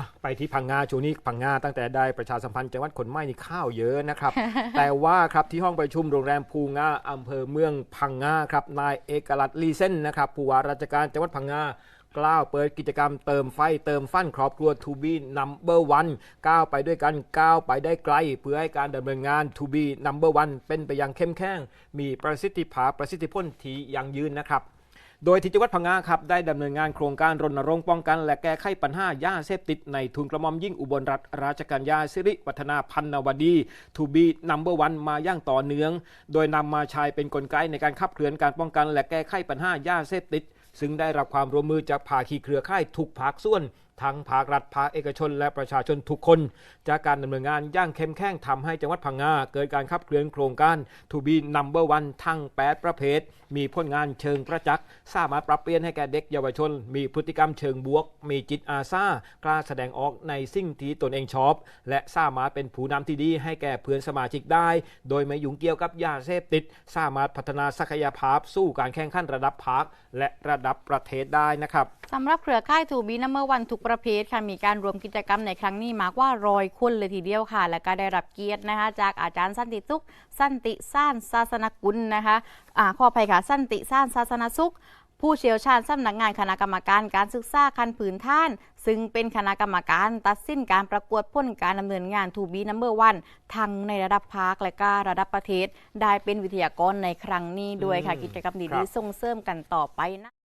อะไปที่พังงาช่วงนี้พังงาตั้งแต่ได้ประชาสัมพันธ์จังหวัดขนไม้นี่ข้าวเยอะนะครับ แต่ว่าครับที่ห้องประชุมโรงแรมภูงาอำเภอเมืองพังงาครับนายเอกลักษณ์ลีเส้นนะครับผู้ว่าราชการจังหวัดพังงากล่าวเปิดกิจกรรมเติมไฟเติมฟันครอบครัวทูบีนัมเบอร์วันก้าวไปด้วยกันก้าวไปได้ไกล เพื่อให้การดำเนินงานทูบีนัมเบอร์วันเป็นไปอย่างเข้มแข็งมีประสิทธิภาพประสิทธิผลที่ยั่งยืนนะครับ โดยที่จังหวัดพังงาครับได้ดำเนินงานโครงการรณรงค์ป้องกัน และแก้ไขปัญหายาเสพติดในทุนกระหม่อมยิ่งอุบลรัฐราชการยาสิริวัฒนาพันนวดีทูบีนัมเบอร์วันมาย่างต่อเนื่อง โดยนำมาใช้เป็นกลไกในการขับเคลื่อนการป้องกัน และแก้ไขปัญหายาเสพติดซึ่งได้รับความร่วมมือจากภาคีเครือข่ายทุกภาคส่วน ทั้งภาครัฐภาคเอกชน และประชาชนทุกคน จากการดำเนินงานย่างเข้มแข็งทำให้จังหวัดพังงาเกิดการขับเคลื่อนโครงการทูบีนัมเบอร์วันทั้ง 8 ประเภท มีผลงานเชิงประจักษ์สามารถปรับเปลี่ยนให้แก่เด็กเยาวชน มีพฤติกรรมเชิงบวก มีจิตอาสากล้าแสดงออกในสิ่งที่ตนเองชอบ และสามารถเป็นผู้นำที่ดีให้แก่เพื่อนสมาชิกได้ โดยไม่ยุ่งเกี่ยวกับยาเสพติด สามารถพัฒนาศักยภาพสู้การแข่งขันระดับภาคและระดับประเทศได้นะครับสำหรับเครือข่ายทูบีนัมเบอร์วันทุกประเภทค่ะมีการรวมกิจกรรมในครั้งนี้มากว่ารอยคนเลยทีเดียวค่ะ และก็ได้รับเกียรตินะคะ จากอาจารย์สันติสุข สันติซ่านศาสนกุลนะคะอ่าขออภัยค่ะสันติซ่านศาสนสุขผู้เชี่ยวชาญสำนักงานคณะกรรมการการศึกษาคันผืนท่าน ซึ่งเป็นคณะกรรมการตัดสินการประกวดผลการดำเนินงานทูบีนัมเบอร์วันทั้งในระดับภาคและก็ระดับประเทศ ได้เป็นวิทยากรในครั้งนี้ด้วยค่ะอืมกิจกรรมครัดีบๆส่งเสริมกันต่อไปนะ